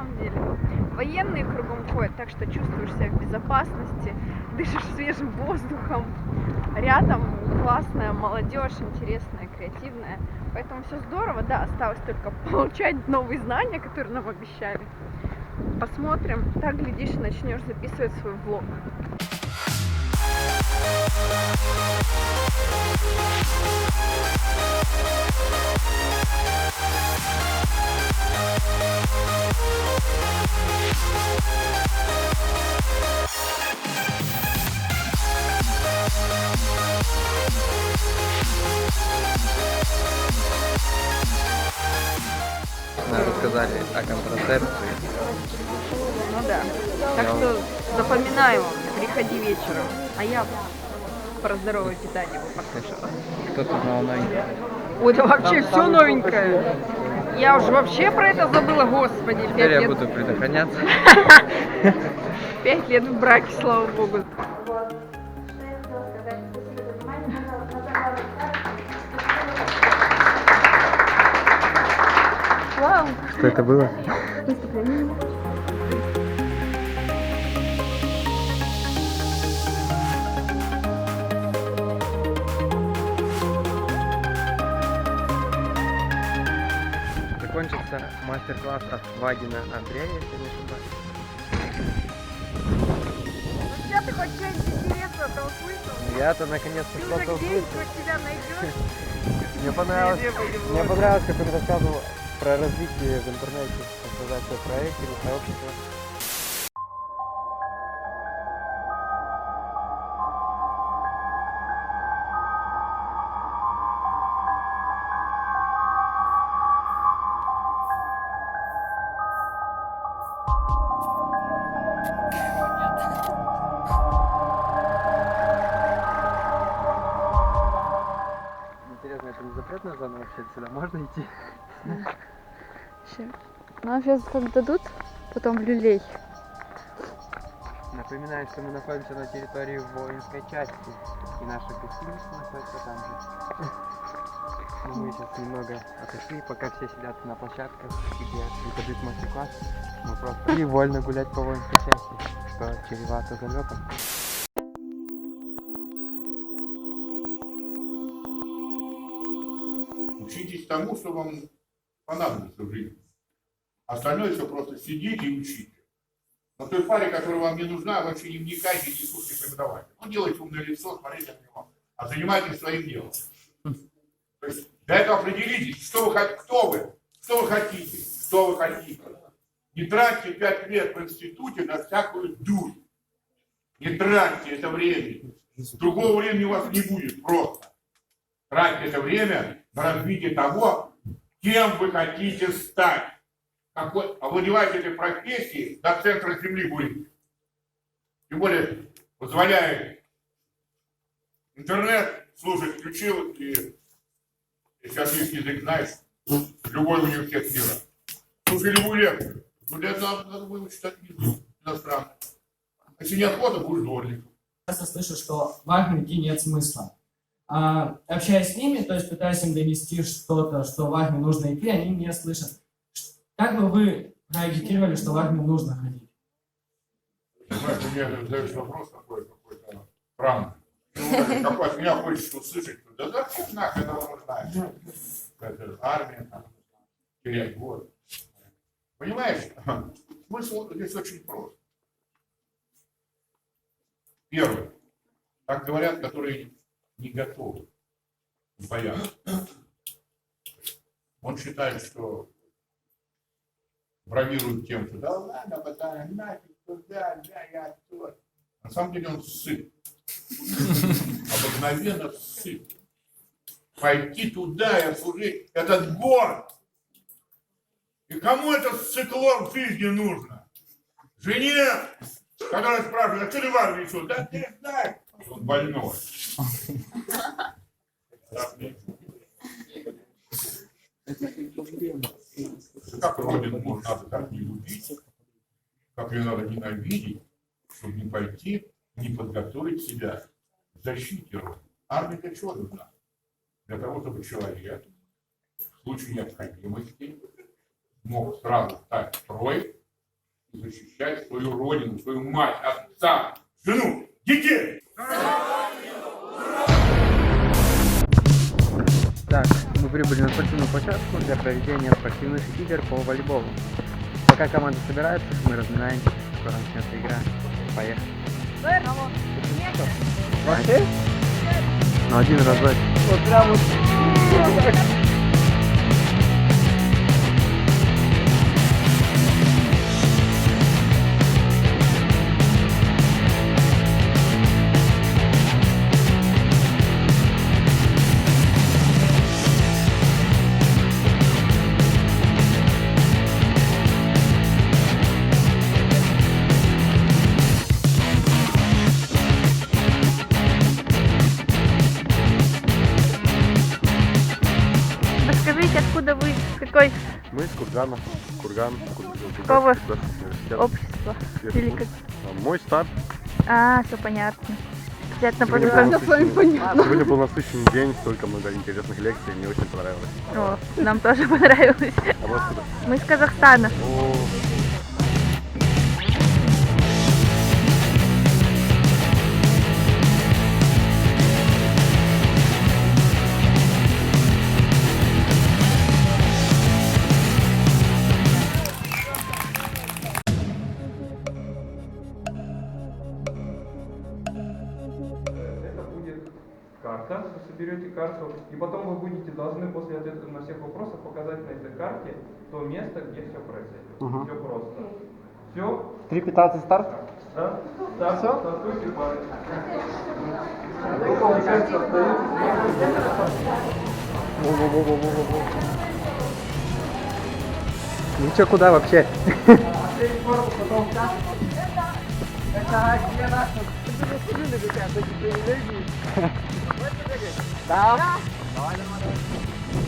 самом деле. Ну, военные кругом ходят, так что чувствуешь себя в безопасности, дышишь свежим воздухом. Рядом классная молодежь, интересная, креативная. Поэтому все здорово, да, осталось только получать новые знания, которые нам обещали. Посмотрим, так, глядишь, начнешь записывать свой влог. Рассказали о контрацепции. Приходи вечером. А я про здоровое питание вам расскажу. Кто-то узнал новенькое. Ой, да вообще все новенькое. Я уже вообще про это забыла, господи. Теперь я лет, буду предохраняться. пять лет в браке, слава богу. Вау. Что это было? Закончится мастер-класс от Вагина Андрея, если не ошибаюсь. Я ты хоть что-нибудь интересное-то услышал? Я-то наконец-то что-то услышал. найдешь? Мне понравилось, мне понравилось, как он рассказывал про развитие в интернете, создать свой проект или сообщество. Запретная зона вообще? Сюда можно идти? Нам сейчас как дадут, потом люлей. Напоминаю, что мы находимся на территории воинской части, и наша гостиница находится там же. Ну, Мы сейчас немного отошли, пока все сидят на площадках, где преподают мастер-класс. Мы просто и вольно гулять по воинской части, что чревато залетом. Тому, что вам понадобится в жизни. Остальное все просто сидите и учите. Но той паре, которая вам не нужна, вообще не вникайте, не слушайте преподавателя. Ну, делайте умное лицо, смотрите на него. А занимайтесь своим делом. То есть для этого определитесь, что вы, хот- кто вы, что вы хотите, что вы хотите. Не тратьте пять лет в институте на всякую дурь. Не тратьте это время. Другого времени у вас не будет просто. Тратьте это время на развитие того, кем вы хотите стать. Какой, овладеваете этой профессией, до центра земли будете. Тем более позволяет интернет слушать, включил, и если английский язык знаешь, любой университет мира. Слушай любую лекцию. Ну, для этого надо выучить английский иностранный. Если не охота, будешь дворником. часто слышу, что в армии нет смысла. А, общаясь с ними, то есть пытаясь им донести что-то, что в армию нужно идти, они не слышат. Как бы вы проагитировали, что в армию нужно ходить? Понимаешь, ты мне задаешь вопрос такой какой-то странный. Ну, от меня хочешь услышать? Да зачем нахрен это нужна? Это армия, там, терять город. Понимаешь? Смысл здесь очень прост. Первое. Так говорят, которые не готовы к. Он считает, что бравирует тем, что да ладно, пацаны, нафиг туда, да, я тут. На самом деле он сыт. Обыкновенно сыт. Пойти туда и отслужить этот город. И кому это циклон в жизни нужно? Жене, которая спрашивает, а что ты в армии еще? Да ты знаешь. Он больной. Так, нет. Как Родину можно надо так не любить, как ее надо ненавидеть, чтобы не пойти, не подготовить себя к защите Родины. Армия для чего нужна? Для того, чтобы человек в случае необходимости мог сразу стать строй и защищать свою родину, свою мать, отца, жену, детей. Так, прибыли на спортивную площадку для проведения спортивных игр по волейболу. Пока команда собирается, мы разминаемся, скоро начнется игра. Поехали. Вообще? Ну один разок. Вот прям вот. Кур- Какого общества? Или как? А, Мой старт. А, все понятно. Приятно познакомиться. насыщенный- Сегодня был насыщенный день, столько много интересных лекций, мне очень понравилось. О, нам тоже понравилось. А? Мы из Казахстана. О, карту, и потом вы будете должны после ответа на всех вопросов показать на этой карте то место, где все произойдет. Мгм. Все просто. Все? 3.15 старт. Да? Да, все? Стартуйте пары. Вы, получается, остаетесь Во-во-во-во-во-во. Ну чё, куда вообще?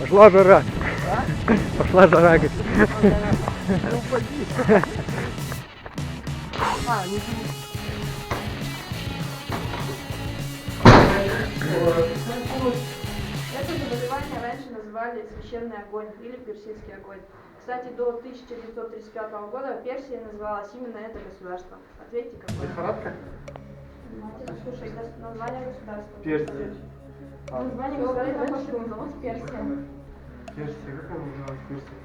Пошла жара. Пошла жара, говорит. Это заболевание раньше называли священный огонь или персидский огонь. Кстати, до 1935 года Персия называлась именно это государство. Ответьте, какое? Лихорадка? Слушай, название государства. Персия. Название государства называлось Персия. Персия, как она называлась? Персия.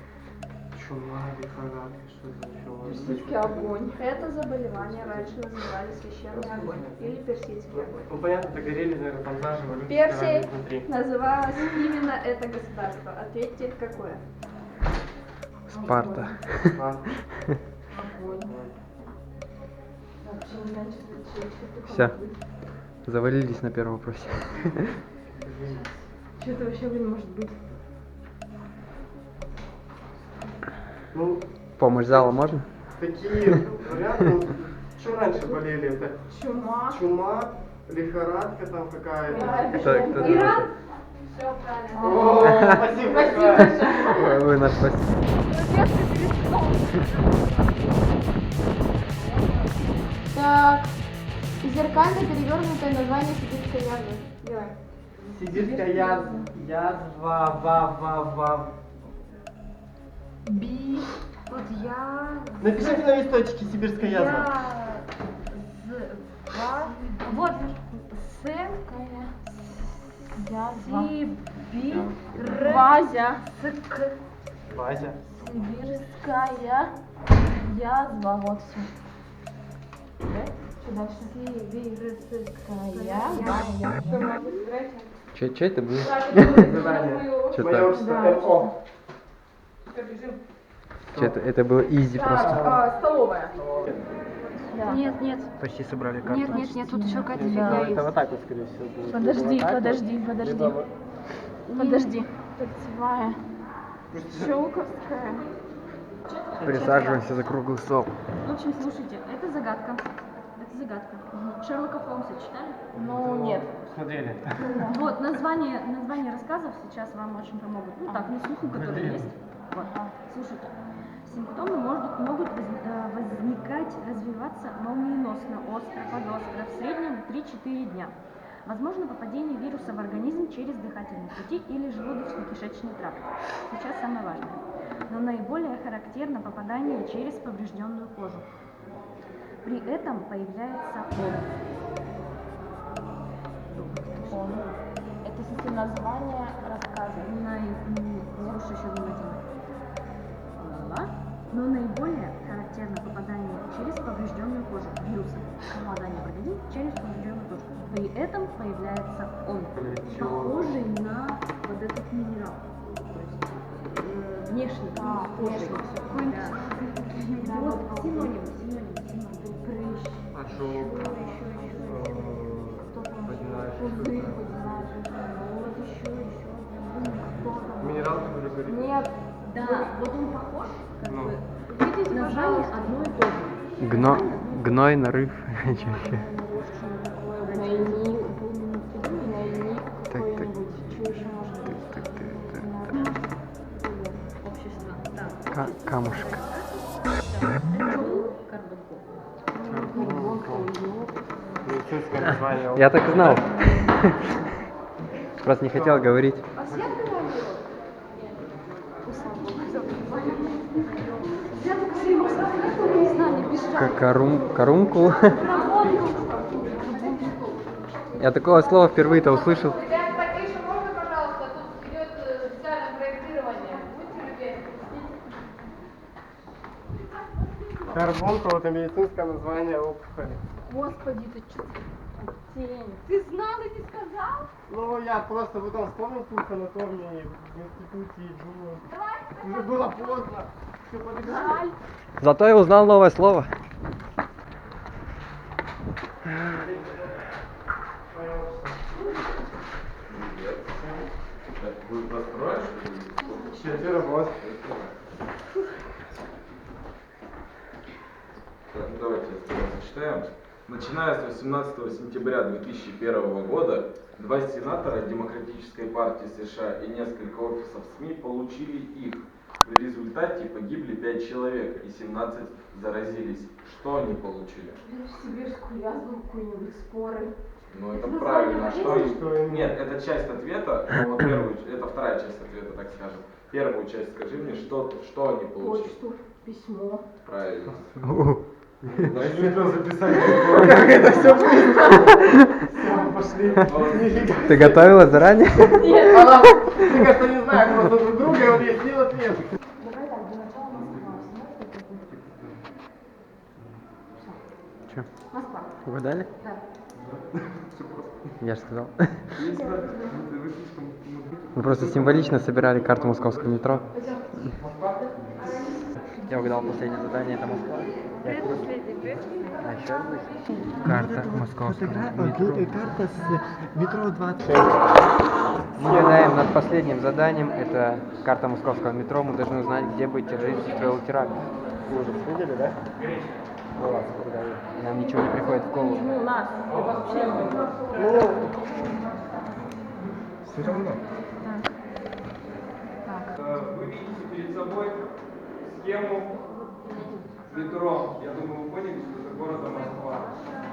Чума, лихорадка, что за Персидский огонь. Это заболевание раньше называли священный огонь или персидский огонь. Ну понятно, догорели, наверное, там заживо. внутри. называлось именно это государство. Ответьте, какое? Спарта. Все. Завалились на первом вопросе. Что это вообще, блин, может быть? Ну, Помощь зала можно? такие варианты, что раньше болели, это Чума. чума, лихорадка там какая-то. Кто Иран? Все правильно. О, спасибо большое. Вы, вы наш спасибо. Так, зеркально перевернутое название сибирской язвы. Делаем. Сибирская язва, язва, ва, ва, ва. Би. Вот я. Напишите на листочке сибирская язва. Я. З. Ва. Вот. С. Язва. Сибирь. Вазя. Ск. Вася. Сибирская язва. Вот все. Что дальше? Сибирская язва. Че, че это было? Задание. Что Мое то отчество МО. Че это, это было изи просто. А, столовая. Нет, нет. Почти собрали карту. Нет, нет, нет, тут еще какая-то фигня есть. Это вот так вот, скорее всего, будет. Подожди, Вот так вот. подожди, подожди. Либо вот- Подожди. Кольцевая. Щелковская. Присаживаемся за круглый стол. В общем, слушайте, это загадка. Это загадка. Шерлока Холмса читали? Ну, нет. Смотрели. Вот, название, название рассказов сейчас вам очень помогут. Ну так, на слуху, которые есть. Вот. Слушайте. Симптомы может- могут воз- э, возникать, развиваться молниеносно, остро, подостро, в среднем 3-4 дня. Возможно попадение вируса в организм через дыхательные пути или желудочно-кишечный тракт. Сейчас самое важное. Но наиболее характерно попадание через поврежденную кожу. При этом появляется он. Он. Это, кстати, название рассказа. На, слушай еще внимательно. Но наиболее характерно попадание через поврежденную кожу вируса. Попадание организм через поврежденную кожу. При этом появляется он, похожий на вот этот минерал. Э, внешний, А, похожий. внешний. Да. Вот синоним, синоним, синоним. Прыщ. Ожог. Кто там? Водяная Пузырь. Вот еще, еще. Думаю, кто там. Минерал, который говорит. Нет. Да, вот он похож, как Ну. бы. Видите, Название пожалуйста. одно и то же. Гно... Гной, нарыв. Найник, камушек. Я так и знал. Просто не хотел говорить. К- Карум... Карункул. Я такого слова впервые-то услышал. Карбункул это медицинское название опухоли. Господи, ты что? Тень. Ты знал и не сказал? Ну, я просто потом вспомнил курс анатомии в институте и думаю, уже было поздно. Все подыграли. Зато я узнал новое слово. Четверо вот. Ну давайте зачитаем. Начиная с 18 сентября 2001 года, два сенатора Демократической партии США и несколько офисов СМИ получили их. В результате погибли 5 человек и 17 заразились. Что они получили? Сибирскую язву, какую-нибудь споры. Ну это правильно. А Что Что Нет, это часть ответа. но вот первую, это вторая часть ответа, так скажем. Первую часть скажи мне, что, что они получили. Почту, письмо. Правильно. Начали записать. Как это все Пошли. Ты готовилась заранее? Она, мне кажется, не знаю, просто друг друга, и он ей слил ответ. Москва. Че? Москва. Угадали? Да. Я же сказал. Мы просто символично собирали карту московского метро. Я угадал последнее задание, это Москва. А еще Карта московского метро. Карта с метро 26. Мы гадаем над последним заданием, это карта московского метро. Мы должны узнать, где бы террорист устроил теракт. Вы уже видели, да? Нам ничего не приходит в голову. Ну, нас. Вообще Ну, все равно. Э, Вы видите перед собой схему метро. Я думаю, вы поняли, что это города Москва.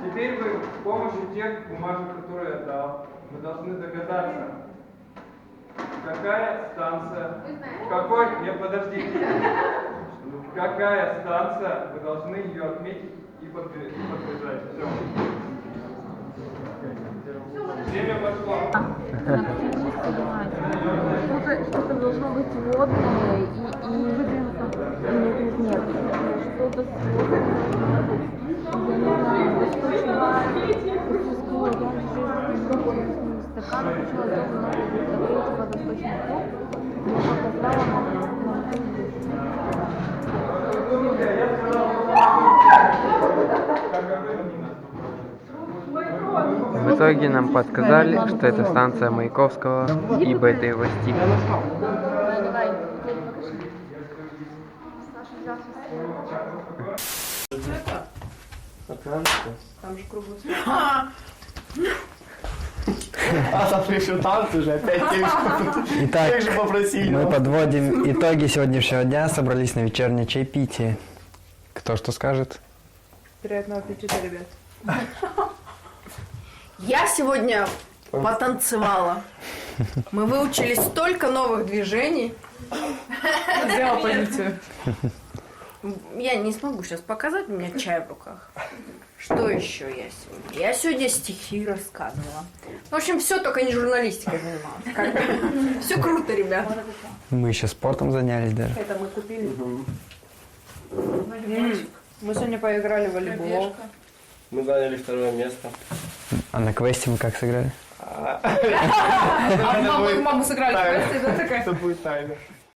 Теперь вы с помощью тех бумажек, которые я дал, вы должны догадаться, какая станция, какой, нет, подождите, какая станция, вы должны ее отметить и подбе- и подбежать. Все. Время пошло. Что-то, что-то должно быть водное и, и... В итоге нам подсказали, что это станция Маяковского, ибо это его стиль. Давай, давай. А завтра еще танцы же, опять Итак, же попросили. мы подводим итоги сегодняшнего дня, собрались на вечернее чаепитие. Кто что скажет? Приятного аппетита, ребят. Я сегодня потанцевала. Мы выучили столько новых движений. Сделал позицию. Я не смогу сейчас показать, у меня чай в руках. Что еще я сегодня? Я сегодня стихи рассказывала. В общем, все, только не журналистикой занималась. Все круто, ребят. Мы еще спортом занялись даже. Это мы купили. Мы сегодня поиграли в волейбол. Мы заняли второе место. А на квесте мы как сыграли? А маму, маму сыграли в квесте, да, такая? Это будет таймер.